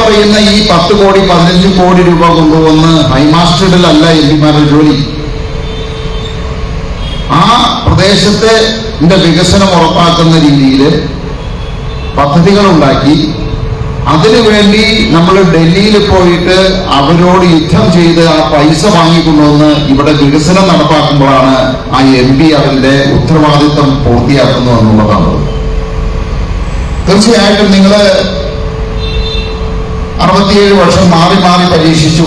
പറയുന്ന ഈ പത്ത് കോടി പതിനഞ്ച് കോടി രൂപ കൊണ്ടുവന്ന് ഹൈമാസ്റ്ററിലല്ല എം പിമാരുടെ ജോലി. ആ പ്രദേശത്തെ വികസനം ഉറപ്പാക്കുന്ന രീതിയിൽ പദ്ധതികൾ ഉണ്ടാക്കി അതിനുവേണ്ടി നമ്മൾ ഡൽഹിയിൽ പോയിട്ട് അവരോട് യുദ്ധം ചെയ്ത് ആ പൈസ വാങ്ങിക്കൊണ്ടുവന്ന് ഇവിടെ വികസനം നടപ്പാക്കുമ്പോഴാണ് ആ എം പി അതിന്റെ ഉത്തരവാദിത്വം പൂർത്തിയാക്കുന്നു എന്നുള്ളതാണ്. തീർച്ചയായിട്ടും നിങ്ങൾ അറുപത്തിയേഴ് വർഷം മാറി മാറി പരീക്ഷിച്ചു.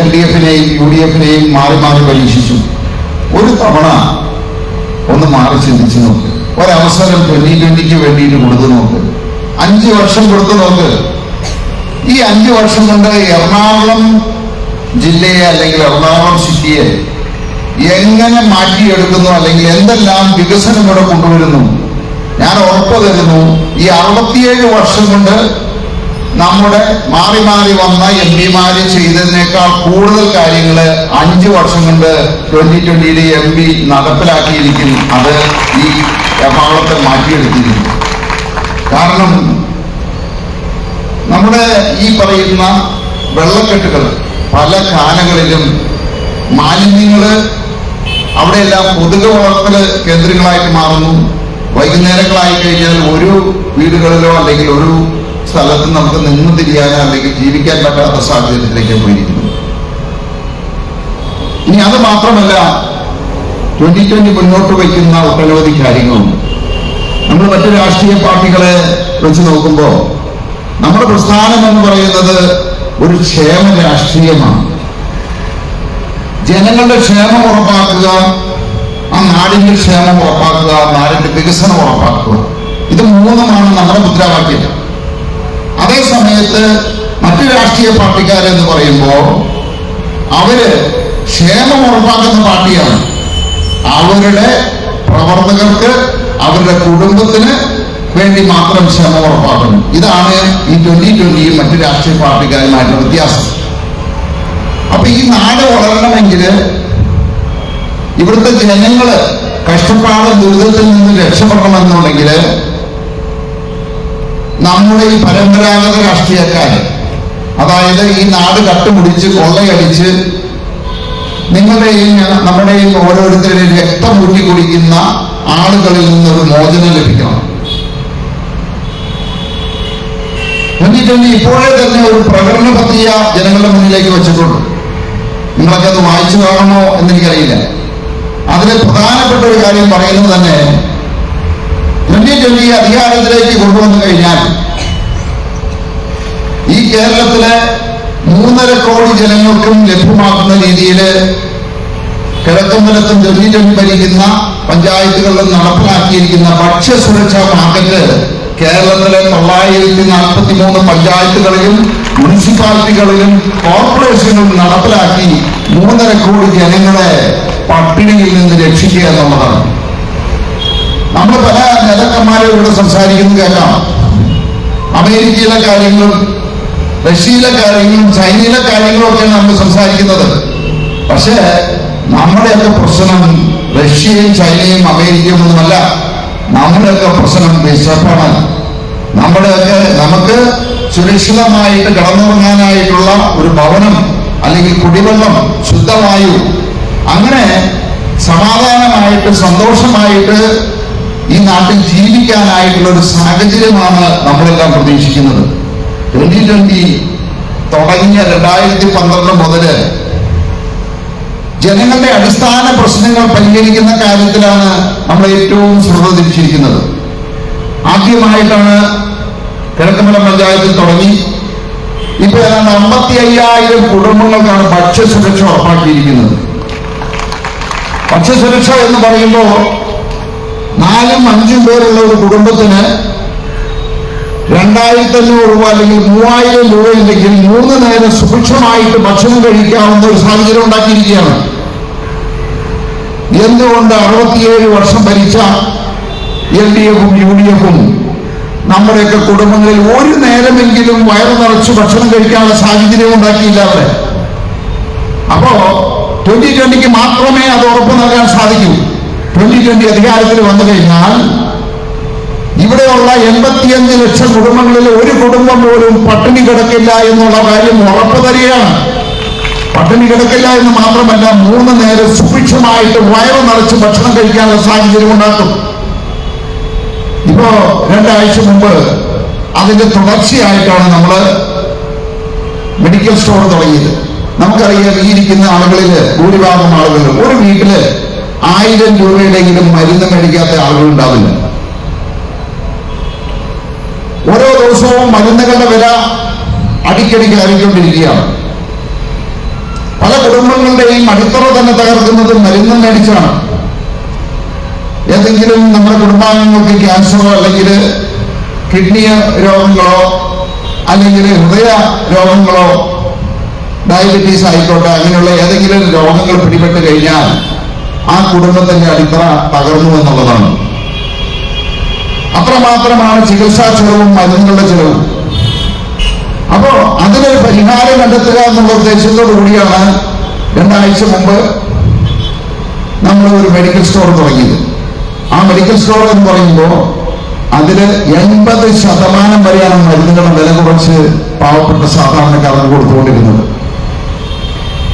എൽ ഡി എഫിനെയും യു ഡി എഫിനെയും മാറി മാറി പരീക്ഷിച്ചു. ഒരു തവണ ഒന്ന് മാറി ചിന്തിച്ചു നോക്ക്. ഒരവസരം ട്വന്റി ട്വന്റിക്ക് വേണ്ടിയിട്ട് കൊടുത്തു നോക്ക്. അഞ്ച് വർഷം കൊടുത്തു നോക്ക്. ഈ അഞ്ച് വർഷം കൊണ്ട് എറണാകുളം ജില്ലയെ അല്ലെങ്കിൽ എറണാകുളം സിറ്റിയെ എങ്ങനെ മാറ്റിയെടുക്കുന്നു അല്ലെങ്കിൽ എന്തെല്ലാം വികസനം ഇവിടെ കൊണ്ടുവരുന്നു? ഞാൻ ഉറപ്പ് തരുന്നു ഈ അറുപത്തിയേഴ് വർഷം കൊണ്ട് നമ്മുടെ മാറി മാറി വന്ന എം പിമാര് ചെയ്തതിനേക്കാൾ കൂടുതൽ കാര്യങ്ങൾ അഞ്ചു വർഷം കൊണ്ട് ട്വന്റി ട്വന്റിയിലെ എം പി നടപ്പിലാക്കിയിരിക്കും. അത് ഈ എറണാകുളത്തെ മാറ്റിയെടുത്തിരിക്കും കാരണം നമ്മുടെ ഈ പറയുന്ന വെള്ളക്കെട്ടുകൾ പല കാലങ്ങളിലും മാലിന്യങ്ങൾ അവിടെയെല്ലാം കൊതുക് വളർത്തൽ കേന്ദ്രങ്ങളായിട്ട് മാറുന്നു. വൈകുന്നേരങ്ങളായി കഴിഞ്ഞാൽ ഒരു വീടുകളിലോ അല്ലെങ്കിൽ ഒരു സ്ഥലത്ത് നമുക്ക് നിന്ന് തിരിയാനോ അല്ലെങ്കിൽ ജീവിക്കാൻ പറ്റാത്ത സാഹചര്യത്തിലേക്ക് പോയിരിക്കുന്നു. ഇനി അത് മാത്രമല്ല ട്വന്റി ട്വന്റി മുന്നോട്ട് വയ്ക്കുന്ന ഒട്ടനവധി കാര്യങ്ങളുണ്ട്. നമ്മൾ മറ്റു രാഷ്ട്രീയ പാർട്ടികളെ വെച്ച് നോക്കുമ്പോൾ നമ്മുടെ പ്രസ്ഥാനം എന്ന് പറയുന്നത് ഒരു ക്ഷേമ രാഷ്ട്രീയമാണ്. ജനങ്ങളുടെ ക്ഷേമം ഉറപ്പാക്കുക ആ നാടിന്റെ ക്ഷേമം ഉറപ്പാക്കുക നാടിന്റെ വികസനം ഉറപ്പാക്കുക. ഇത് മൂന്നുമാണ് നമ്മുടെ മുദ്രാവാക്യം അതേ സമയത്ത് മറ്റു രാഷ്ട്രീയ പാർട്ടിക്കാരെന്ന് പറയുമ്പോൾ അവർ ക്ഷേമം ഉറപ്പാക്കുന്ന പാർട്ടിയാണ്. അവരുടെ പ്രവർത്തകർക്ക് അവരുടെ കുടുംബത്തിന് വേണ്ടി മാത്രം ക്ഷേമം ഉറപ്പാക്കുന്നു. ഇതാണ് ഈ ട്വന്റി ട്വന്റിയും മറ്റു രാഷ്ട്രീയ പാർട്ടിക്കാരുമായിട്ടുള്ള വ്യത്യാസം. അപ്പൊ ഈ നാട് വളരണമെങ്കിൽ ഇവിടുത്തെ ജനങ്ങൾ കഷ്ടപ്പാട് ദുരിതത്തിൽ നിന്ന് രക്ഷപ്പെടണമെന്നുണ്ടെങ്കിൽ നമ്മുടെ ഈ പരമ്പരാഗത രാഷ്ട്രീയക്കാര് അതായത് ഈ നാട് കട്ടുമുടിച്ച് കൊള്ളയടിച്ച് നിങ്ങളുടെയും നമ്മുടെ നമ്മുടെയും ഓരോരുത്തരുടെയും രക്തം ഊറ്റി കുടിക്കുന്ന ആളുകളിൽ നിന്നൊരു മോചനം ലഭിക്കണം. ട്വന്റി ട്വന്റി ഇപ്പോഴേ തന്നെ ഒരു പ്രകടന പത്രിക ജനങ്ങളുടെ മുന്നിലേക്ക് വെച്ചിട്ടുണ്ട് നിങ്ങളൊക്കെ അത് വായിച്ചു കാണണോ എന്നെനിക്കറിയില്ല. അതിലെ പ്രധാനപ്പെട്ട ഒരു കാര്യം പറയുന്നത് തന്നെ ട്വന്റി അധികാരത്തിലേക്ക് കൊണ്ടുവന്നു കഴിഞ്ഞാൽ ഈ കേരളത്തിലെ മൂന്നര കോടി ജനങ്ങൾക്കും ലഭ്യമാക്കുന്ന രീതിയിൽ കിഴക്കും നിലത്തും ട്വന്റി ഭരിക്കുന്ന പഞ്ചായത്തുകളിലും നടപ്പിലാക്കിയിരിക്കുന്ന ഭക്ഷ്യസുരക്ഷാ മാർക്കറ്റ് കേരളത്തിലെ തൊള്ളായിരത്തി നാൽപ്പത്തി മൂന്ന് പഞ്ചായത്തുകളിലും മുനിസിപ്പാലിറ്റികളിലും കോർപ്പറേഷനുകളിലും നടപ്പിലാക്കി മൂന്നര കോടി ജനങ്ങളെ പട്ടിണിയിൽ നിന്ന് രക്ഷിക്കുക എന്നുള്ളതാണ്. നമ്മൾ പല നേതാക്കന്മാരെ ഇവിടെ സംസാരിക്കുന്നത് കേൾക്കാം. അമേരിക്കയിലെ കാര്യങ്ങളും റഷ്യയിലെ കാര്യങ്ങളും ചൈനയിലെ കാര്യങ്ങളും ഒക്കെയാണ് നമ്മൾ സംസാരിക്കുന്നത്. പക്ഷേ നമ്മുടെയൊക്കെ പ്രശ്നം റഷ്യയും ചൈനയും അമേരിക്കയും ഒന്നുമല്ല. നമ്മുടെയൊക്കെ പ്രശ്നം വിശപ്പാണ് നമ്മുടെയൊക്കെ നമുക്ക് സുരക്ഷിതമായിട്ട് കടന്നുറങ്ങാനായിട്ടുള്ള ഒരു ഭവനം അല്ലെങ്കിൽ കുടിവെള്ളം ശുദ്ധവായു. അങ്ങനെ സമാധാനമായിട്ട് സന്തോഷമായിട്ട് ഈ നാട്ടിൽ ജീവിക്കാനായിട്ടുള്ള ഒരു സാഹചര്യമാണ് നമ്മളെല്ലാം പ്രതീക്ഷിക്കുന്നത്. ട്വന്റി ട്വന്റി തുടങ്ങിയ രണ്ടായിരത്തി പന്ത്രണ്ട് മുതൽ ജനങ്ങളുടെ അടിസ്ഥാന പ്രശ്നങ്ങൾ പരിഹരിക്കുന്ന കാര്യത്തിലാണ് നമ്മൾ ഏറ്റവും ശ്രദ്ധ തിരിച്ചിരിക്കുന്നത്. ആദ്യമായിട്ടാണ് കിഴക്കമല പഞ്ചായത്തിൽ തുടങ്ങി. ഇപ്പൊ ഏതാണ്ട് അമ്പത്തി അയ്യായിരം കുടുംബങ്ങൾക്കാണ് ഭക്ഷ്യസുരക്ഷ ഉറപ്പാക്കിയിരിക്കുന്നത്. ഭക്ഷ്യസുരക്ഷ എന്ന് പറയുമ്പോൾ നാലും അഞ്ചും പേരുള്ള ഒരു കുടുംബത്തിന് രണ്ടായിരത്തി അഞ്ഞൂറ് രൂപ അല്ലെങ്കിൽ മൂവായിരം രൂപ ഉണ്ടെങ്കിൽ മൂന്ന് നേരം സുഭിക്ഷമായിട്ട് ഭക്ഷണം കഴിക്കാവുന്ന ഒരു സാഹചര്യം ഉണ്ടാക്കിയിരിക്കുകയാണ്. എന്തുകൊണ്ട് അറുപത്തിയേഴ് വർഷം ഭരിച്ച എൽ ഡി എഫും യു ഡി എഫും നമ്മുടെയൊക്കെ കുടുംബങ്ങളിൽ ഒരു നേരമെങ്കിലും വയറു നിറച്ച് ഭക്ഷണം കഴിക്കാനുള്ള സാഹചര്യം ഉണ്ടാക്കിയില്ല അവരെ അപ്പോ ട്വന്റി ട്വന്റിക്ക് മാത്രമേ അത് ഉറപ്പ് നൽകാൻ സാധിക്കൂ. ട്വന്റി ട്വന്റി അധികാരത്തിൽ വന്നു കഴിഞ്ഞാൽ ഇവിടെയുള്ള എൺപത്തിയഞ്ച് ലക്ഷം കുടുംബങ്ങളിൽ ഒരു കുടുംബം പോലും പട്ടിണി കിടക്കില്ല എന്നുള്ള കാര്യം ഉറപ്പ് തരികയാണ്. പട്ടിണി കിടക്കില്ല എന്ന് മാത്രമല്ല മൂന്ന് നേരം സുഭിക്ഷമായിട്ട് വയറ് നിറച്ച് ഭക്ഷണം കഴിക്കാനുള്ള സാഹചര്യം ഉണ്ടാക്കും. ഇപ്പോ രണ്ടാഴ്ച മുമ്പ് അതിന്റെ തുടർച്ചയായിട്ടാണ് നമ്മൾ മെഡിക്കൽ സ്റ്റോർ തുടങ്ങിയത്. നമുക്കറിയാം ഈ ഇരിക്കുന്ന ആളുകളിൽ ഭൂരിഭാഗം ആളുകൾ ഒരു വീട്ടിൽ ആയിരം രൂപയുടെങ്കിലും മരുന്ന് മേടിക്കാത്ത ആളുകളുണ്ടാവില്ല ഓരോ ദിവസവും മരുന്നുകളുടെ വില അടിക്കടി കയറിക്കൊണ്ടിരിക്കുകയാണ്. പല കുടുംബങ്ങളുടെയും അടിത്തറ തന്നെ തകർക്കുന്നത് മരുന്ന് മേടിച്ചാണ്. ഏതെങ്കിലും നമ്മുടെ കുടുംബാംഗങ്ങൾക്ക് ക്യാൻസറോ അല്ലെങ്കിൽ കിഡ്നി രോഗങ്ങളോ അല്ലെങ്കിൽ ഹൃദയ രോഗങ്ങളോ ഡയബറ്റീസ് ആയിക്കോട്ടെ അങ്ങനെയുള്ള ഏതെങ്കിലും രോഗങ്ങൾ പിടിപെട്ട് കഴിഞ്ഞാൽ ആ കുടുംബത്തിന്റെ അടിത്തറ തകർന്നു എന്നുള്ളതാണ്. അത്രമാത്രമാണ് ചികിത്സാ ചെലവും മരുന്നുകളുടെ ചെലവും. അപ്പോ അതിനൊരു പരിഹാരം കണ്ടെത്തുക എന്നുള്ള ഉദ്ദേശത്തോടു കൂടിയാണ് രണ്ടാഴ്ച മുമ്പ് നമ്മൾ ഒരു മെഡിക്കൽ സ്റ്റോർ തുടങ്ങിയത്. ആ മെഡിക്കൽ സ്റ്റോർ എന്ന് പറയുമ്പോൾ അതിൽ എൺപത് ശതമാനം വരെയാണ് മരുന്നുകളുടെ വില കുറച്ച് പാവപ്പെട്ട സാധാരണക്കാരന് കൊടുത്തുകൊണ്ടിരുന്നത്.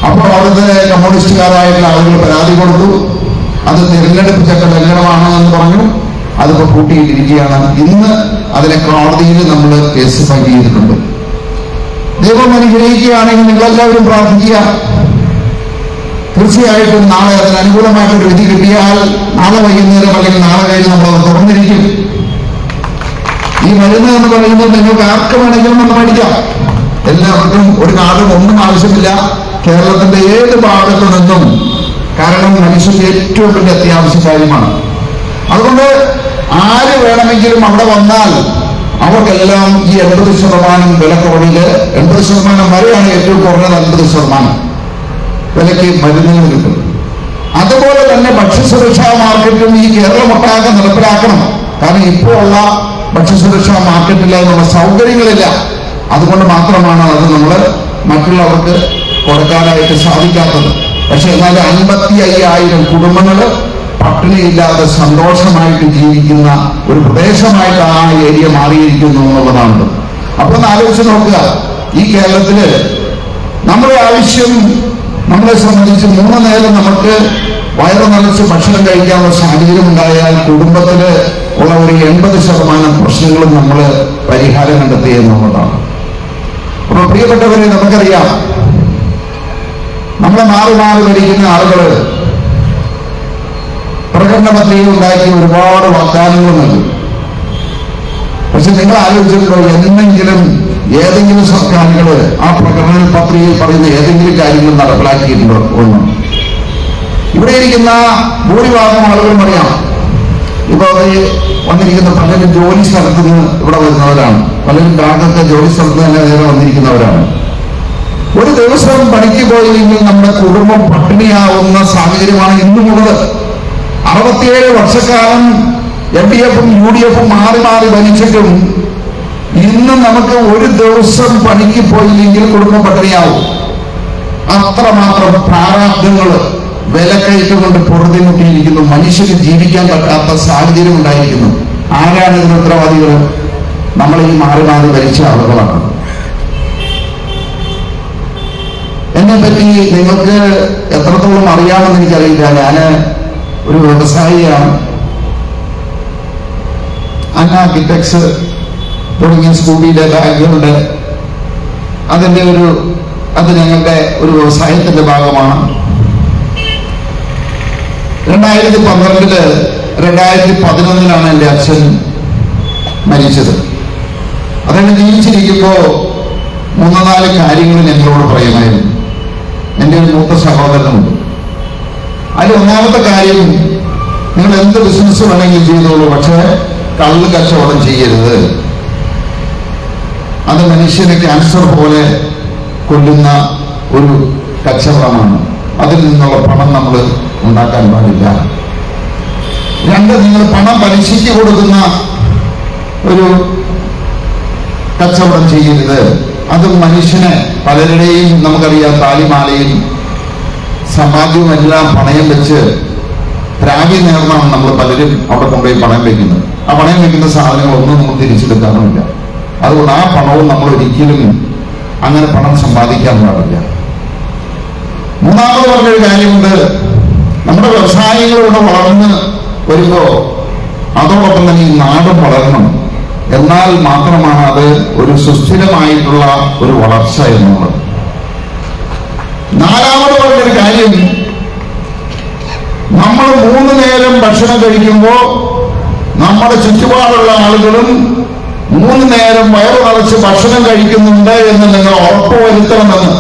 അപ്പോൾ അവിടുത്തെ കമ്മ്യൂണിസ്റ്റുകാരായിട്ടുള്ള ആളുകൾ പരാതി കൊടുത്തു. അത് തിരഞ്ഞെടുപ്പ് ചട്ട ലംഘനമാണ് എന്ന് പറഞ്ഞു. അതിപ്പോ കൂട്ടിയിട്ടിരിക്കുകയാണ് ഇന്ന് അതിനെ കോടതിയിൽ നമ്മൾ കേസ് ഫയൽ ചെയ്തിട്ടുണ്ട്. ദൈവം അനുഗ്രഹിക്കുകയാണെങ്കിൽ നിങ്ങളെല്ലാവരും പ്രാർത്ഥിക്കുക. തീർച്ചയായിട്ടും നാളെ അതിന് അനുകൂലമായിട്ടൊരു വിധി കിട്ടിയാൽ നാളെ വൈകുന്നേരം അല്ലെങ്കിൽ നാളെ കഴിഞ്ഞ് നമ്മൾ തുറന്നിരിക്കും. ഈ മരുന്ന് എന്ന് പറയുന്നത് നിങ്ങൾക്ക് ആർക്ക് വേണമെങ്കിലും നമ്മൾ മേടിക്കാം. എല്ലാവർക്കും ഒരു കാർഡും ഒന്നും ആവശ്യമില്ല. കേരളത്തിന്റെ ഏത് ഭാഗത്തു നിന്നും കാരണം മനുഷ്യന്റെ ഏറ്റവും വലിയ അത്യാവശ്യ കാര്യമാണ്. അതുകൊണ്ട് ആര് വേണമെങ്കിലും അവിടെ വന്നാൽ അവർക്കെല്ലാം ഈ എൺപത് ശതമാനം വിലക്കുറവിൽ എൺപത് ശതമാനം വരെയാണ് ഏറ്റവും കുറഞ്ഞത് അൻപത് ശതമാനം വിലയ്ക്ക് മരുന്നുകൾ കിട്ടും അതുപോലെ തന്നെ ഭക്ഷ്യസുരക്ഷാ മാർക്കറ്റും ഈ കേരളമൊട്ടാകെ നടപ്പിലാക്കണം കാരണം ഇപ്പോൾ ഉള്ള ഭക്ഷ്യസുരക്ഷാ മാർക്കറ്റിൽ അതിനുള്ള സൗകര്യങ്ങളില്ല. അതുകൊണ്ട് മാത്രമാണ് അത് നമ്മൾ മറ്റുള്ളവർക്ക് കൊടുക്കാനായിട്ട് സാധിക്കാത്തത്. പക്ഷെ എന്നാൽ അമ്പത്തി അയ്യായിരം കുടുംബങ്ങൾ പട്ടിണിയില്ലാതെ സന്തോഷമായിട്ട് ജീവിക്കുന്ന ഒരു പ്രദേശമായിട്ടാണ് ആ ഏരിയ മാറിയിരിക്കുന്നു എന്നുള്ളതാണ് അപ്പൊ ഒന്ന് ആലോചിച്ച് നോക്കുക. ഈ കേരളത്തിൽ നമ്മുടെ ആവശ്യം നമ്മളെ സംബന്ധിച്ച് മൂന്ന് നേരം നമുക്ക് വയറ് നിറച്ച് ഭക്ഷണം കഴിക്കാനുള്ള സാഹചര്യം ഉണ്ടായാൽ കുടുംബത്തിൽ ഉള്ള ഒരു എൺപത് ശതമാനം പ്രശ്നങ്ങളും നമ്മൾ പരിഹാരം കണ്ടെത്തി എന്നുള്ളതാണ് അപ്പൊ പ്രിയപ്പെട്ടവരെ നമുക്കറിയാം നമ്മളെ മാറി മാറി ഭരിക്കുന്ന ആളുകൾ പ്രകടന ഉണ്ടാക്കി ഒരുപാട് വാഗ്ദാനങ്ങൾ നൽകും. പക്ഷെ നിങ്ങൾ ആലോചിച്ചിട്ടുണ്ടോ എന്തെങ്കിലും ഏതെങ്കിലും സർക്കാരുകൾ ആ പ്രകടന പത്രികയിൽ പറയുന്ന ഏതെങ്കിലും കാര്യങ്ങൾ നടപ്പിലാക്കിയിട്ടുണ്ടോ ഒന്ന് ഇവിടെ ഇരിക്കുന്ന ഭൂരിഭാഗം ആളുകളും അറിയാം. ഇപ്പൊ വന്നിരിക്കുന്ന പലരും ജോലി സ്ഥലത്ത് നിന്ന് ഇവിടെ വരുന്നവരാണ്. പലരും ഗ്രാമത്തെ ജോലി സ്ഥലത്ത് തന്നെ നേരെ വന്നിരിക്കുന്നവരാണ്. ഒരു ദിവസം പണിക്ക് പോയില്ലെങ്കിൽ നമ്മുടെ കുടുംബം പട്ടിണിയാവുന്ന സാഹചര്യമാണ് ഇന്നുമുള്ളത്. അറുപത്തിയേഴ് വർഷക്കാലം എൽ ഡി എഫും യു ഡി എഫും മാറി മാറി ഭരിച്ചിട്ടും ഇന്ന് നമുക്ക് ഒരു ദിവസം പണിക്ക് പോയില്ലെങ്കിൽ കുടുംബം പട്ടിണിയാവും. അത്രമാത്രം പ്രാരാബ്ദങ്ങൾ വിലക്കയറ്റം കൊണ്ട് പൊറുതിമുട്ടിയിരിക്കുന്നു. മനുഷ്യന് ജീവിക്കാൻ പറ്റാത്ത സാഹചര്യം ഉണ്ടായിരിക്കുന്നു. ആരാണ് ഇതിന് ഉത്തരവാദികൾ നമ്മൾ ഈ മാറി മാറി ഭരിച്ച ആളുകളാണ്. എന്നെ പറ്റി നിങ്ങൾക്ക് എത്രത്തോളം അറിയാമെന്ന് എനിക്കറിയില്ല. ഞാൻ ഒരു വ്യവസായിയാണ്. അന്ന ആർക്കിടെക്ട്സ് തുടങ്ങിയ സ്കൂളിലെ ബാഗുകളുടെ അതിന്റെ ഒരു അത് ഞങ്ങളുടെ ഒരു വ്യവസായത്തിന്റെ ഭാഗമാണ്. രണ്ടായിരത്തി പന്ത്രണ്ടിൽ രണ്ടായിരത്തി പതിനൊന്നിലാണ് എന്റെ അച്ഛൻ മരിച്ചത്. അദ്ദേഹം ജീവിച്ചിരിക്കുമ്പോ മൂന്ന് നാല് കാര്യങ്ങൾ ഞങ്ങളോട് പറയുമായിരുന്നു. എന്റെ ഒരു മൂത്ത സഹോദരനുണ്ട്. അതിൽ ഒന്നാമത്തെ കാര്യം നിങ്ങൾ എന്ത് ബിസിനസ് വേണമെങ്കിലും ചെയ്തോളൂ പക്ഷേ കള്ള് കച്ചവടം ചെയ്യരുത്. അത് മനുഷ്യനെ ക്യാൻസർ പോലെ കൊല്ലുന്ന ഒരു കച്ചവടമാണ്. അതിൽ നിന്നുള്ള പണം നമ്മൾ ഉണ്ടാക്കാൻ പാടില്ല. രണ്ട് നിങ്ങൾ പണം പലിശയ്ക്ക് കൊടുക്കുന്ന ഒരു കച്ചവടം ചെയ്യരുത്. അത് മനുഷ്യനെ പലരുടെയും നമുക്കറിയാം താലിമാലയും സമാധിയുമെല്ലാം പണയം വെച്ച് രാഗി നേർന്നാണ് നമ്മൾ പലരും അവിടെ കൊണ്ടുപോയി പണയം വെക്കുന്നത് ആ പണയം വെക്കുന്ന സാധനങ്ങളൊന്നും നമുക്ക് തിരിച്ചെടുക്കാറുമില്ല. അതുകൊണ്ട് ആ പണവും നമ്മൾ ഒരിക്കലും അങ്ങനെ പണം സമ്പാദിക്കാൻ പാടില്ല. മൂന്നാമത് പറഞ്ഞൊരു കാര്യമുണ്ട്. നമ്മുടെ വ്യവസായങ്ങളിവിടെ വളർന്ന് വരുമ്പോ അതോടൊപ്പം തന്നെ ഈ നാടും വളരണം. എന്നാൽ മാത്രമാണ് അത് ഒരു സുസ്ഥിരമായിട്ടുള്ള ഒരു വളർച്ച എന്നുള്ളത്. നാലാമത് പറഞ്ഞൊരു കാര്യം നമ്മൾ മൂന്ന് നേരം ഭക്ഷണം കഴിക്കുമ്പോൾ നമ്മുടെ ചുറ്റുപാടുള്ള ആളുകളും മൂന്ന് നേരം വയറ് നിറച്ച് ഭക്ഷണം കഴിക്കുന്നുണ്ട് എന്ന് നിങ്ങൾ ഉറപ്പുവരുത്തണമെന്ന്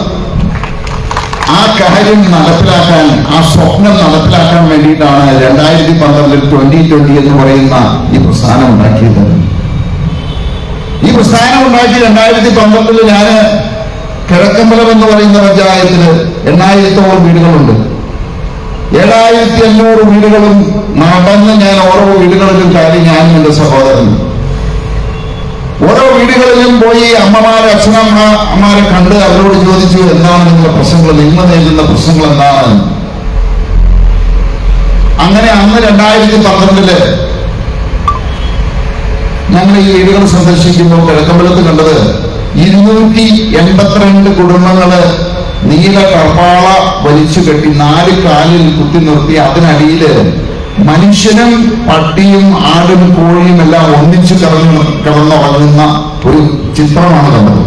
ആ കാര്യം നടപ്പിലാക്കാൻ ആ സ്വപ്നം നടപ്പിലാക്കാൻ വേണ്ടിയിട്ടാണ് രണ്ടായിരത്തി പന്ത്രണ്ടിൽ ട്വന്റി ട്വന്റി എന്ന് പറയുന്ന ഈ പ്രസ്ഥാനം ഉണ്ടാക്കിയത്. ഈ പ്രസ്ഥാനം ഉണ്ടാക്കി രണ്ടായിരത്തി പന്ത്രണ്ടിൽ ഞാൻ കിഴക്കമ്പലം എന്ന് പറയുന്ന പഞ്ചായത്തിൽ എണ്ണായിരത്തോളം വീടുകളുണ്ട്. ഏഴായിരത്തി അഞ്ഞൂറ് വീടുകളും നടന്ന് ഞാൻ ഓരോ വീടുകളിലും കയറി ഞാനും എന്റെ സഹോദരൻ ഓരോ വീടുകളിലും പോയി അമ്മമാരെ അച്ഛനമ്മമാരെ കണ്ട് അവരോട് ചോദിച്ചു എന്താണ് നിങ്ങളുടെ പ്രശ്നങ്ങൾ നിങ്ങൾ നേരിടുന്ന പ്രശ്നങ്ങൾ എന്താണ്? അങ്ങനെ അന്ന് രണ്ടായിരത്തി പന്ത്രണ്ടിൽ ഞങ്ങൾ ഈ വീടുകൾ സന്ദർശിക്കുമ്പോൾ കിഴക്കമ്പലത്ത് കണ്ടത് ഇരുന്നൂറ്റി എൺപത്തിരണ്ട് കുടുംബങ്ങൾ നീല കർപ്പാള വലിച്ചു കെട്ടി നാല് കാലിൽ കുത്തി നിർത്തി. അതിനടിയിൽ മനുഷ്യനും പട്ടിയും ആടും കോഴിയും എല്ലാം ഒന്നിച്ചു കിടന്നു കിടന്നുറങ്ങുന്ന ഒരു ചിത്രമാണ് കണ്ടത്.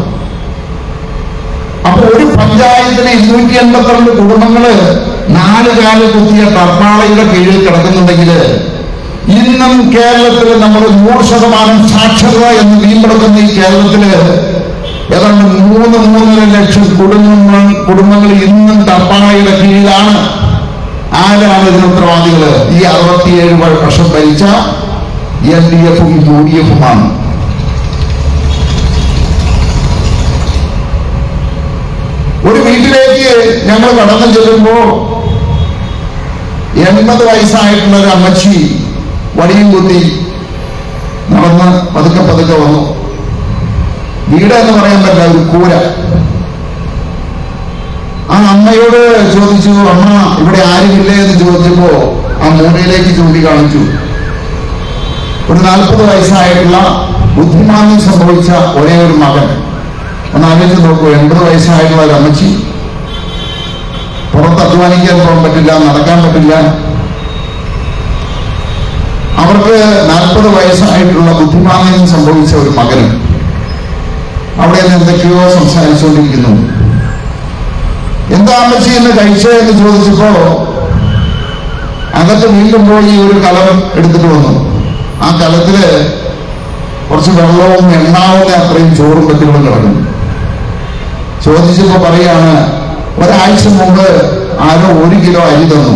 അപ്പൊ ഒരു പഞ്ചായത്തിലെ ഇരുന്നൂറ്റി എൺപത്തിരണ്ട് കുടുംബങ്ങൾ നാല് കാൽ കുത്തിയ കർപ്പാളയുടെ കീഴിൽ കിടക്കുന്നുണ്ടെങ്കിൽ ഇന്നും കേരളത്തിൽ നമ്മൾ നൂറ് ശതമാനം സാക്ഷരത എന്ന് വീണ്ടെടുക്കുന്ന ഈ കേരളത്തിൽ ഏതാണ്ട് മൂന്ന് മൂന്നര ലക്ഷം കുടുംബങ്ങൾ കുടുംബങ്ങൾ ഇന്നും തപ്പാണയുടെ കീഴിലാണ്. ആരാണ് ഇതിന് ഉത്തരവാദികൾ? ഈ അറുപത്തിയേഴ് വർഷം ഭരിച്ച എൽ ഡി എഫും യു ഡി എഫുമാണ്. ഒരു വീട്ടിലേക്ക് ഞങ്ങൾ കടന്നു ചെല്ലുമ്പോ എൺപത് വയസ്സായിട്ടുള്ള ഒരു അമ്മച്ചി വടിയും കുത്തി നടന്ന് പതുക്കെ പതുക്കെ വന്നു. വീട് എന്ന് പറയാൻ പറ്റില്ല ഒരു കൂര. ആ അമ്മയോട് ചോദിച്ചു അമ്മ ഇവിടെ ആരുമില്ലേ? എന്ന് ചോദിച്ചപ്പോ ആ മൂലയിലേക്ക് ചൂണ്ടി കാണിച്ചു. ഒരു നാൽപ്പത് വയസ്സായിട്ടുള്ള ബുദ്ധിമാന്യം സംഭവിച്ച ഒരേ ഒരു മകൻ. ഒന്ന് ആലോചിച്ച് നോക്കൂ എൺപത് വയസ്സായിട്ടുള്ള ഒരു അമ്മച്ചി. പുറത്ത് അധ്വാനിക്കാൻ പോകാൻ പറ്റില്ല നടക്കാൻ പറ്റില്ല. അവർക്ക് നാൽപ്പത് വയസ്സായിട്ടുള്ള ബുദ്ധിമാനം സംഭവിച്ച ഒരു മകനും അവിടെ നിന്ന് എന്തൊക്കെയോ സംസാരിച്ചുകൊണ്ടിരിക്കുന്നു. എന്താ അമ്മച്ചി എന്ന് കഴിച്ചേ എന്ന് ചോദിച്ചപ്പോ അകത്ത് വീണ്ടും പോയി ഒരു കലം എടുത്തിട്ട് വന്നു. ആ കലത്തിൽ കുറച്ച് വെള്ളവും എണ്ണാവുന്ന അത്രയും ചോറും പറ്റുകളും കിടക്കുന്നു. ചോദിച്ചപ്പോ പറയാണ് ഒരാഴ്ച മുമ്പ് ആരോ ഒരു കിലോ അരി തന്നു.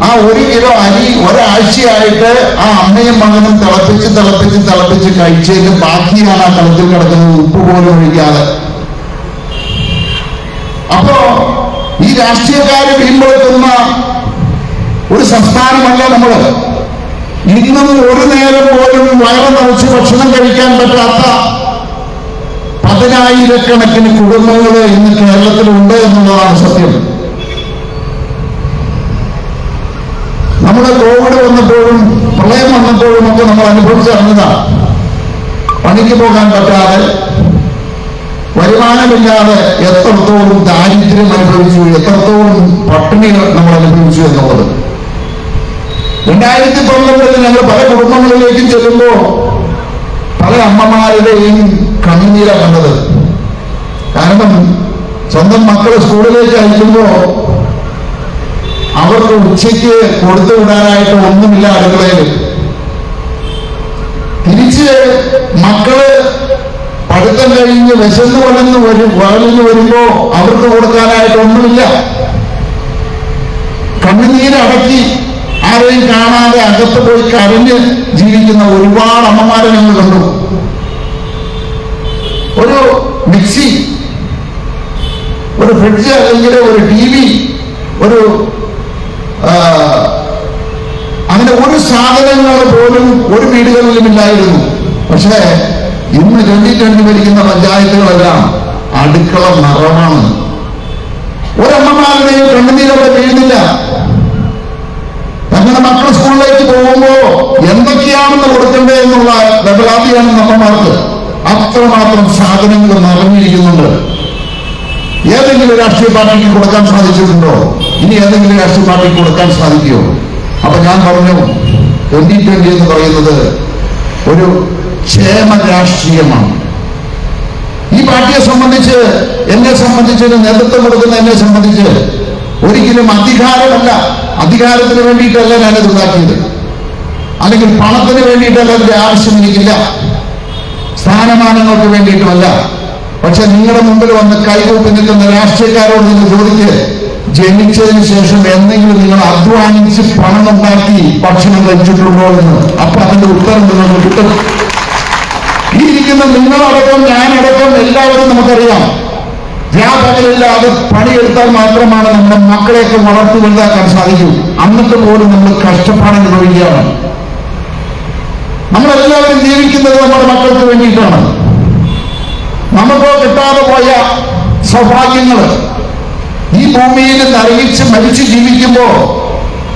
ആ ഒരു കിലോ അരി ഒരാഴ്ചയായിട്ട് ആ അമ്മയും മകനും തിളപ്പിച്ച് തിളപ്പിച്ച് തിളപ്പിച്ച് കഴിച്ചതിന് ബാക്കിയാണ് ആ കളത്തിൽ കിടക്കുന്നത് ഉപ്പ് പോലും ഒഴിക്കാതെ. അപ്പോ ഈ രാഷ്ട്രീയക്കാര് വീണ്ടെടുക്കുന്ന ഒരു സംസ്ഥാനമല്ല നമ്മൾ. ഇന്നും ഒരു നേരം പോലും വയറ് നിറച്ച് ഭക്ഷണം കഴിക്കാൻ പറ്റാത്ത പതിനായിരക്കണക്കിന് കുടുംബങ്ങൾ ഇന്ന് കേരളത്തിലുണ്ട് എന്നുള്ളതാണ് സത്യം നമ്മുടെ കോവിഡ് വന്നപ്പോഴും പ്രളയം വന്നപ്പോഴും ഒക്കെ നമ്മൾ അനുഭവിച്ചിറങ്ങുന്നതാണ് പണിക്ക് പോകാൻ പറ്റാതെ വരുമാനമില്ലാതെ എത്രത്തോളം ദാരിദ്ര്യം അനുഭവിച്ചു എത്രത്തോളം പട്ടിണികൾ നമ്മൾ അനുഭവിച്ചു എന്നുള്ളത്. രണ്ടായിരത്തി പന്ത്രണ്ടിൽ ഞങ്ങൾ പല കുടുംബങ്ങളിലേക്കും ചെല്ലുമ്പോ പല അമ്മമാരുടെയും കണ്ണുനീര കണ്ടത് കാരണം സ്വന്തം മക്കളെ സ്കൂളിലേക്ക് അയക്കുമ്പോ അവർക്ക് ഉച്ചയ്ക്ക് കൊടുത്തു വിടാനായിട്ട് ഒന്നുമില്ല അടുക്കളയിൽ തിരിച്ച് മക്കൾ പഠിത്തം കഴിഞ്ഞ് വിശന്ന് വളർന്ന് വരും വളർന്ന് വരുമ്പോ അവർക്ക് കൊടുക്കാനായിട്ട് ഒന്നുമില്ല. കണ്ണുനീരടക്കി ആരെയും കാണാതെ അകത്ത് പോയി കരഞ്ഞ് ജീവിക്കുന്ന ഒരുപാട് അമ്മമാരെ ഞങ്ങൾ കണ്ടു. ഒരു മിക്സി ഒരു ഫ്രിഡ്ജ് അല്ലെങ്കിൽ ഒരു ടി വി ഒരു അങ്ങനെ ഒരു സാധനങ്ങൾ പോലും ഒരു വീടുകളിലും ഇല്ലായിരുന്നു. പക്ഷേ ഇന്ന് ട്വന്റി ട്വന്റി ഭരിക്കുന്ന പഞ്ചായത്തുകളെല്ലാം അടുക്കള നിറമാണ് ഒരമ്മമാരുടെയും കണ്ണുനീരവിടെ വീഴുന്നില്ല. നമ്മുടെ മക്കൾ സ്കൂളിലേക്ക് പോകുമ്പോ എന്തൊക്കെയാണെന്ന് കൊടുക്കണ്ടേ എന്നുള്ള ലബലാതിയാണ് നമ്മമാർക്ക് അത്രമാത്രം സാധനങ്ങൾ നിറഞ്ഞിരിക്കുന്നുണ്ട്. ഏതെങ്കിലും രാഷ്ട്രീയ പാർട്ടിക്ക് കൊടുക്കാൻ സാധിച്ചിട്ടുണ്ടോ? ഇനി ഏതെങ്കിലും രാഷ്ട്രീയ പാർട്ടിക്ക് കൊടുക്കാൻ സാധിക്കുമോ? അപ്പൊ ഞാൻ പറഞ്ഞു ട്വന്റി ട്വന്റി എന്ന് പറയുന്നത് ഒരു ക്ഷേമ രാഷ്ട്രീയമാണ് ഈ പാർട്ടിയെ സംബന്ധിച്ച് എന്നെ സംബന്ധിച്ച് ഒരു നേതൃത്വം കൊടുക്കുന്ന എന്നെ സംബന്ധിച്ച് ഒരിക്കലും അധികാരമല്ല. അധികാരത്തിന് വേണ്ടിയിട്ടല്ല ഞാനത് ഉണ്ടാക്കിയത്. അല്ലെങ്കിൽ പണത്തിന് വേണ്ടിയിട്ടല്ല അതിന്റെ ആവശ്യം എനിക്കില്ല. സ്ഥാനമാനങ്ങൾക്ക് വേണ്ടിയിട്ടുമല്ല. പക്ഷെ നിങ്ങളുടെ മുമ്പിൽ വന്ന് കൈകൂപ്പി നിൽക്കുന്ന രാഷ്ട്രീയക്കാരോട് നിങ്ങൾ ചോദിക്ക് ജനിച്ചതിന് ശേഷം എന്തെങ്കിലും നിങ്ങൾ അധ്വാനിച്ച് പണം ഉണ്ടാക്കി ഭക്ഷണം കഴിച്ചിട്ടുണ്ടോ എന്ന്. അപ്പൊ അതിന്റെ ഉത്തരം നിങ്ങൾക്ക് കിട്ടും. ഈ ഇരിക്കുന്ന നിങ്ങളടക്കം ഞാനടക്കം എല്ലാവരും നമുക്കറിയാം. വ്യാപകമില്ലാതെ പണിയെടുത്താൽ മാത്രമാണ് നമ്മുടെ മക്കളെയൊക്കെ വളർത്തി വലുതാക്കാൻ സാധിക്കൂ. അന്നത്തെ പോലും നമ്മൾ കഷ്ടപ്പാട് അനുഭവിക്കുകയാണ്. നമ്മളെല്ലാവരും ജീവിക്കുന്നത് നമ്മുടെ മക്കൾക്ക് വേണ്ടിയിട്ടാണ്. നമുക്കോ കിട്ടാതെ പോയ സൗഭാഗ്യങ്ങൾ ഈ ഭൂമിയിൽ നരകിച്ച് മരിച്ചു ജീവിക്കുമ്പോ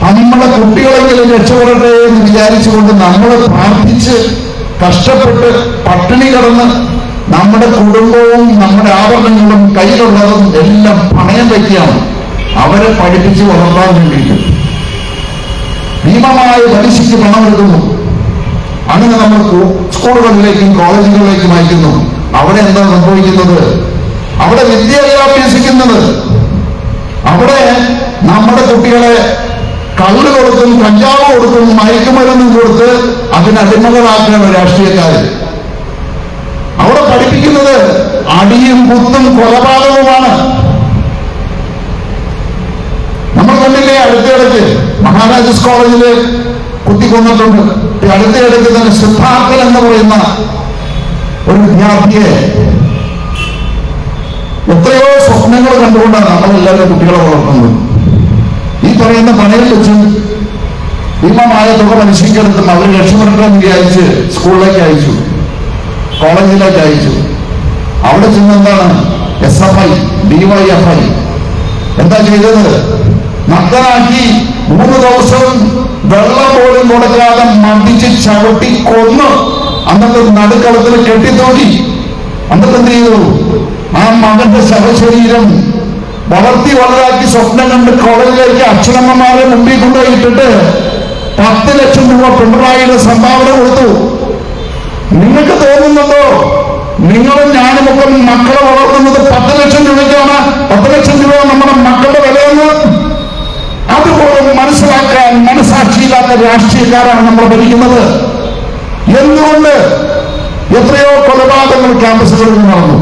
നമ്മളെ കുട്ടികളെങ്കിലും രക്ഷപ്പെടട്ടെ എന്ന് വിചാരിച്ചുകൊണ്ട് നമ്മൾ പ്രാർത്ഥിച്ച് കഷ്ടപ്പെട്ട് പട്ടിണി കടന്ന് നമ്മുടെ കുടുംബവും നമ്മുടെ ആഭരണങ്ങളും കയ്യിലുള്ളതും എല്ലാം പണയം വയ്ക്കുകയാണ്. അവരെ പഠിപ്പിച്ച് വളർത്താൻ വേണ്ടിയിട്ട്. ഭീമമായ പലിശയ്ക്ക് പണം എടുക്കുന്നു. അങ്ങനെ നമ്മൾ സ്കൂളുകളിലേക്കും കോളേജുകളിലേക്കും അയക്കുന്നു. അവിടെ എന്താ സംഭവിക്കുന്നത്? അവിടെ വിദ്യയല്ല അഭ്യസിക്കുന്നത്. അവിടെ നമ്മുടെ കുട്ടികളെ കള്ള് കൊടുത്തും കഞ്ചാവ് കൊടുത്തും മയക്കുമരുന്നും കൊടുത്ത് അതിനടിമകളാക്കുകയാണ് രാഷ്ട്രീയക്കാര്. അവിടെ പഠിപ്പിക്കുന്നത് അടിയും കുത്തും കൊലപാതകവുമാണ്. നമ്മൾ കണ്ടില്ലേ അടുത്തിടയ്ക്ക് മഹാരാജസ് കോളേജിൽ കുത്തിക്കൊന്നിട്ടുണ്ട് അടുത്തിടയ്ക്ക് തന്നെ സിദ്ധാർത്ഥൻ എന്ന് പറയുന്ന ഒരു വിദ്യാർത്ഥിയെ എത്രയോ സ്വപ്നങ്ങൾ കണ്ടുകൊണ്ടാണ് നമ്മളെല്ലാവരും കുട്ടികളെ വളർത്തുന്നത്. ഈ പറയുന്ന പണയിൽ വെച്ച് ഭീമമായ തുക മനുഷ്യക്കെടുത്തും അവർ രക്ഷപ്പെടുത്താൻ വിചാരിച്ച് സ്കൂളിലേക്ക് അയച്ചു. കോളേജിലേക്ക് അയച്ചു. അവിടെ ചെന്ന് എന്താണ് S F I DYF I എന്താ ചെയ്തത്? നഗ്നാക്കി മൂന്ന് ദിവസം വെള്ളം പോലും കൊടുക്കാതെ മടിച്ച് ചവിട്ടി കൊന്ന് അന്നത്തെ നടുക്കളത്തിൽ കെട്ടിത്തോടി അന്നത്തെ എന്ത് ചെയ്തു? ആ മകന്റെ സഹശരീരം വളർത്തി വളരാക്കി സ്വപ്നം കണ്ട് കോളേജിലേക്ക് അച്ഛനമ്മമാരെ മുമ്പിൽ കൊണ്ടുപോയിട്ടിട്ട് പത്ത് ലക്ഷം രൂപ പിണറായിയുടെ സംഭാവന കൊടുത്തു. നിങ്ങൾക്ക് തോന്നുന്നുണ്ടോ? നിങ്ങളും ഞാനുമൊക്കെ മക്കളെ വളർത്തുന്നത് പത്ത് ലക്ഷം രൂപയ്ക്കാണ്. പത്ത് ലക്ഷം രൂപ നമ്മുടെ മക്കളുടെ വിലയെന്ന് അതുപോലെ മനസ്സിലാക്കാൻ മനസ്സാക്ഷിയില്ലാത്ത രാഷ്ട്രീയക്കാരാണ് നമ്മൾ ഭരിക്കുന്നത്. എന്തുകൊണ്ട് എത്രയോ കൊലപാതകങ്ങൾ ക്യാമ്പസുകളിൽ നടന്നു.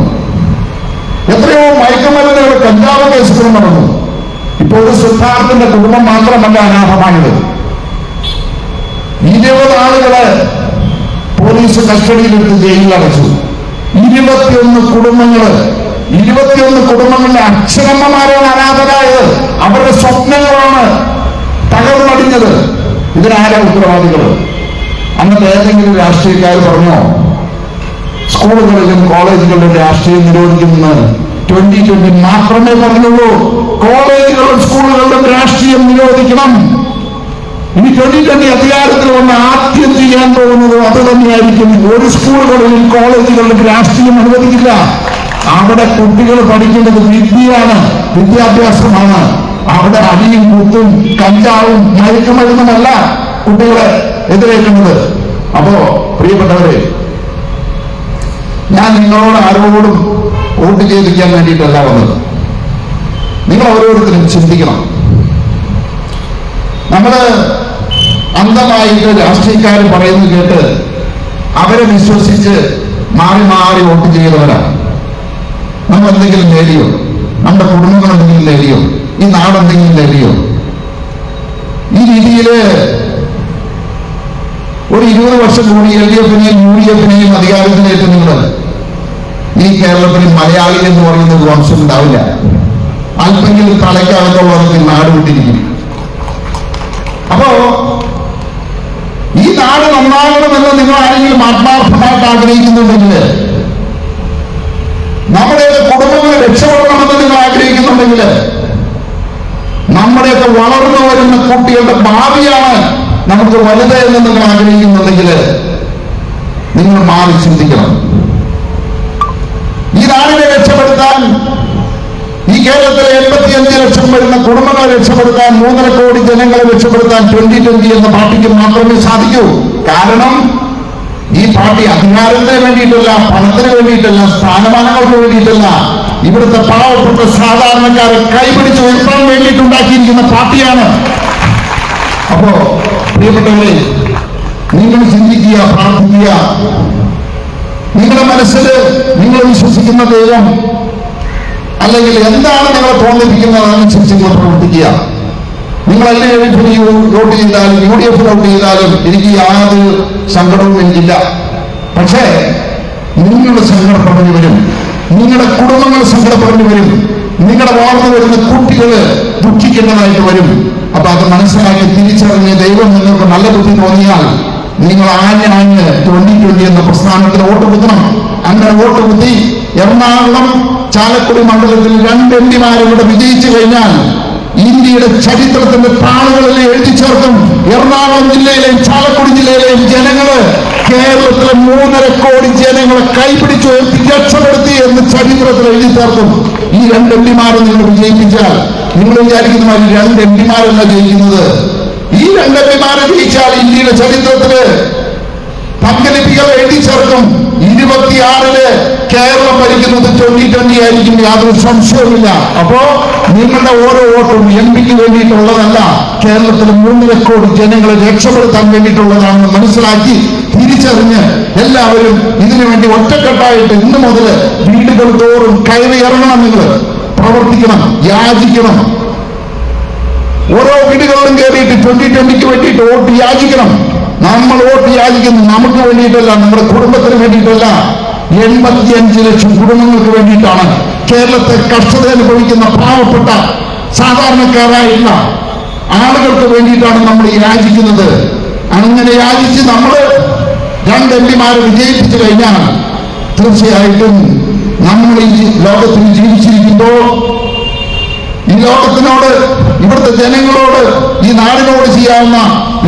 എത്രയോ മയക്കുമരുന്നുകൾ കഞ്ചാവ് കേസുകൾ നടന്നു. ഇപ്പോൾ സിദ്ധാർത്ഥന്റെ കുടുംബം മാത്രമല്ല അനാഥമായത്. ഇരുപത് ആളുകളെ പോലീസ് കസ്റ്റഡിയിലെടുത്ത് ജയിലിൽ അടച്ചു. ഇരുപത്തിയൊന്ന് കുടുംബങ്ങൾ ഇരുപത്തിയൊന്ന് കുടുംബങ്ങളിലെ അച്ഛനമ്മമാരാണ് അനാഥരായത്. അവരുടെ സ്വപ്നങ്ങളാണ് തകർന്നടിഞ്ഞത്. ഇതിനാരാ ഉത്തരവാദികൾ അന്നത്തെ ഏതെങ്കിലും രാഷ്ട്രീയക്കാർ പറഞ്ഞോ? സ്കൂളുകളിലും കോളേജുകളിലും രാഷ്ട്രീയം നിരോധിക്കുമെന്ന് ട്വന്റി ട്വന്റി മാത്രമേ പറഞ്ഞുള്ളൂ. കോളേജുകളും സ്കൂളുകളിലും രാഷ്ട്രീയം നിരോധിക്കണം. ഇനി ട്വന്റി ട്വന്റി അധികാരത്തിൽ വന്ന് ആദ്യം ചെയ്യാൻ പോകുന്നത് അത് തന്നെയായിരിക്കും. ഒരു സ്കൂളുകളിലും കോളേജുകളിലും രാഷ്ട്രീയം അനുവദിക്കില്ല. അവിടെ കുട്ടികൾ പഠിക്കേണ്ടത് വിദ്യയാണ് വിദ്യാഭ്യാസമാണ്. അവിടെ അടിയും മുത്തും കഞ്ചാവും മയക്കുമരുന്നുമല്ല കുട്ടികളെ എതിരേക്കുന്നത് അപ്പോ പ്രിയപ്പെട്ടവരെ ഞാൻ നിങ്ങളോട് ആരോടും വോട്ട് ചെയ്തിരിക്കാൻ വേണ്ടിയിട്ടല്ല വന്നത്. നിങ്ങൾ ഓരോരുത്തരും ചിന്തിക്കണം. നമ്മൾ അന്ധമായിട്ട് രാഷ്ട്രീയക്കാർ പറയുന്നത് കേട്ട് അവരെ വിശ്വസിച്ച് മാറി മാറി വോട്ട് ചെയ്തവരാണ് നമ്മൾ എന്തെങ്കിലും നേടിയോ? നമ്മുടെ കുടുംബങ്ങൾ എന്തെങ്കിലും നേടിയോ? ഈ നാടെന്തെങ്കിലും നേടിയോ? ഈ രീതിയിൽ ഒരു ഇരുപത് വർഷം കൂടി എൽ ഡി എഫിനെയും യു ഡി എഫിനെയും അധികാരത്തിലേക്ക് നിങ്ങൾ ഈ കേരളത്തിൽ മലയാളി എന്ന് പറയുന്ന ഒരു വംശം ഉണ്ടാവില്ല. അല്പെങ്കിലും തലയ്ക്കകത്തുള്ള നാട് വിട്ടിരിക്കും അപ്പോ ഈ നാട് നന്നാകണമെന്ന് നിങ്ങൾ ആരെങ്കിലും ആത്മാർത്ഥമായിട്ട് ആഗ്രഹിക്കുന്നുണ്ടെങ്കിൽ നമ്മുടെ കുടുംബങ്ങളെ രക്ഷപ്പെടണമെന്ന് നിങ്ങൾ ആഗ്രഹിക്കുന്നുണ്ടെങ്കിൽ നമ്മുടെയൊക്കെ വളർന്നു വരുന്ന കുട്ടികളുടെ ഭാവിയാണ് നമുക്ക് വലുത് എന്ന് നിങ്ങൾ ആഗ്രഹിക്കുന്നുണ്ടെങ്കിൽ നിങ്ങൾ മാറി ചിന്തിക്കണം. ഈ നാടിനെ രക്ഷപ്പെടുത്താൻ ഈ കേരളത്തിലെ എൺപത്തിയഞ്ച് ലക്ഷം വരുന്ന കുടുംബങ്ങളെ രക്ഷപ്പെടുത്താൻ മൂന്നര കോടി ജനങ്ങളെ രക്ഷപ്പെടുത്താൻ ട്വന്റി ട്വന്റി എന്ന പാർട്ടിക്ക് മാത്രമേ സാധിക്കൂ. കാരണം ഈ പാർട്ടി അധികാരത്തിന് വേണ്ടിയിട്ടല്ല പണത്തിന് വേണ്ടിയിട്ടല്ല സ്ഥാനമാനങ്ങൾക്ക് വേണ്ടിയിട്ടല്ല ഇവിടുത്തെ പാവപ്പെട്ട സാധാരണക്കാരെ കൈപിടിച്ച് ഉയർത്താൻ വേണ്ടിയിട്ടുണ്ടാക്കിയിരിക്കുന്ന പാർട്ടിയാണ്. അപ്പോ പ്രിയപ്പെട്ടവരെ നിങ്ങൾ ചിന്തിക്കുക പ്രാർത്ഥിക്കുക. നിങ്ങളുടെ മനസ്സിൽ നിങ്ങൾ വിശ്വസിക്കുന്ന ദൈവം അല്ലെങ്കിൽ എന്താണ് നിങ്ങളെ തോന്നിപ്പിക്കുന്നത് അതനുസരിച്ച് നിങ്ങൾ പ്രവർത്തിക്കുക. നിങ്ങൾ എഫിന് വോട്ട് ചെയ്താലും യു ഡി എഫ് വോട്ട് ചെയ്താലും എനിക്ക് യാതൊരു സങ്കടവും എനിക്കില്ല. പക്ഷേ നിങ്ങളുടെ സങ്കടപ്പെടേണ്ടി വരും. നിങ്ങളുടെ കുടുംബങ്ങൾ സങ്കടപ്പെടേണ്ടി വരും. നിങ്ങളുടെ വളർന്നു വരുന്ന കുട്ടികൾ ദുഃഖിക്കേണ്ടതായിട്ട് വരും. അപ്പൊ അത് മനസ്സിലാക്കി തിരിച്ചറിഞ്ഞ് ദൈവം നിങ്ങൾക്ക് നല്ല ബുദ്ധി തോന്നിയാൽ നിങ്ങൾ ആഞ്ഞ് ആഞ്ഞ് ട്വന്റി ട്വന്റി എന്ന പ്രസ്ഥാനത്തിന് വോട്ട് കുത്തണം. അങ്ങനെ വോട്ട് കുത്തി എറണാകുളം ചാലക്കുടി മണ്ഡലത്തിൽ രണ്ട് എം പിമാരും ഇവിടെ വിജയിച്ചു കഴിഞ്ഞാൽ ഇന്ത്യയുടെ ചരിത്രത്തിന്റെ താളുകളിൽ എഴുതി ചേർക്കും. എറണാകുളം ജില്ലയിലെയും ചാലക്കുടി ജില്ലയിലെയും ജനങ്ങൾ കേരളത്തിലെ മൂന്നര കോടി ജനങ്ങളെ കൈപിടിച്ചു രക്ഷപ്പെടുത്തി എന്ന് ചരിത്രത്തിൽ എഴുതി ചേർക്കും. ഈ രണ്ട് എം പിമാരെ നിങ്ങൾ വിജയിപ്പിച്ചാൽ നിങ്ങൾ വിചാരിക്കുന്ന മാതിരി രണ്ട് എം പിമാരല്ല ജയിക്കുന്നത്. ഈ രണ്ട് എം പിമാരെ ജയിച്ചാൽ ഇന്ത്യയുടെ ചരിത്രത്തിൽ പങ്കലിപ്പികൾ എഴുതി ചേർക്കും. ഇരുപത്തിയാറിൽ കേരളം ഭരിക്കുന്നത് ട്വന്റി ട്വന്റി ആയിരിക്കും യാതൊരു സംശയവുമില്ല. അപ്പോ നിങ്ങളുടെ ഓരോ വോട്ടും എം പിക്ക് വേണ്ടിയിട്ടുള്ളതല്ല. കേരളത്തിലെ മൂന്നര കോടി ജനങ്ങളെ രക്ഷപ്പെടുത്താൻ വേണ്ടിയിട്ടുള്ളതാണെന്ന് മനസ്സിലാക്കി തിരിച്ചറിഞ്ഞ് എല്ലാവരും ഇതിനു വേണ്ടി ഒറ്റക്കെട്ടായിട്ട് ഇന്ന് മുതൽ വീടുകൾ തോറും കയറി ഇറങ്ങണം നിങ്ങൾ. പ്രവർത്തിക്കണം യാചിക്കണം. ഓരോ വീടുകളിലും കയറിയിട്ട് ട്വന്റി ട്വന്റിക്ക് വേണ്ടിയിട്ട് വോട്ട് യാചിക്കണം. നമ്മൾ വോട്ട് യാചിക്കുന്നു. നമുക്ക് വേണ്ടിയിട്ടല്ല നമ്മുടെ കുടുംബത്തിന് വേണ്ടിയിട്ടല്ല. എൺപത്തിയഞ്ച് ലക്ഷം കുടുംബങ്ങൾക്ക് വേണ്ടിയിട്ടാണ് കേരളത്തെ കർഷകർ അനുഭവിക്കുന്ന പാവപ്പെട്ട സാധാരണക്കാരായിട്ടുള്ള ആളുകൾക്ക് വേണ്ടിയിട്ടാണ് നമ്മൾ യാചിക്കുന്നത്. അങ്ങനെ യാചിച്ച് നമ്മൾ രണ്ട് എം പിമാരെ വിജയിപ്പിച്ചു കഴിഞ്ഞാൽ തീർച്ചയായിട്ടും നമ്മൾ ഈ ലോകത്തിൽ ജീവിച്ചിരിക്കുമ്പോൾ ഈ ലോകത്തിനോട് ഇവിടുത്തെ ജനങ്ങളോട് ഈ നാടിനോട് ചെയ്യാവുന്ന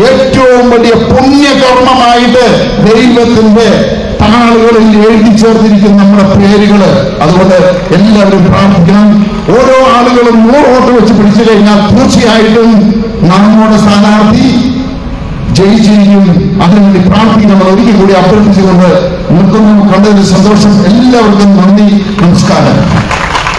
ഏറ്റവും വലിയ പുണ്യകർമ്മമായിട്ട് ദൈവത്തിന്റെ താളുകളിൽ എഴുതി ചേർത്തിരിക്കുന്ന നമ്മുടെ പേരുകൾ. അതുകൊണ്ട് എല്ലാവരും പ്രാർത്ഥിക്കണം. ഓരോ ആളുകളും നൂറ് വോട്ട് വെച്ച് പിടിച്ചു കഴിഞ്ഞാൽ തീർച്ചയായിട്ടും നമ്മുടെ സ്ഥാനാർത്ഥി ജയിച്ചിരിക്കും. അതിനുവേണ്ടി പ്രാർത്ഥിക്കണം ഒരിക്കൽ കൂടി അഭ്യർത്ഥിച്ചുകൊണ്ട് നിൽക്കുന്നു കണ്ടതിന് സന്തോഷം. എല്ലാവർക്കും നന്ദി നമസ്കാരം.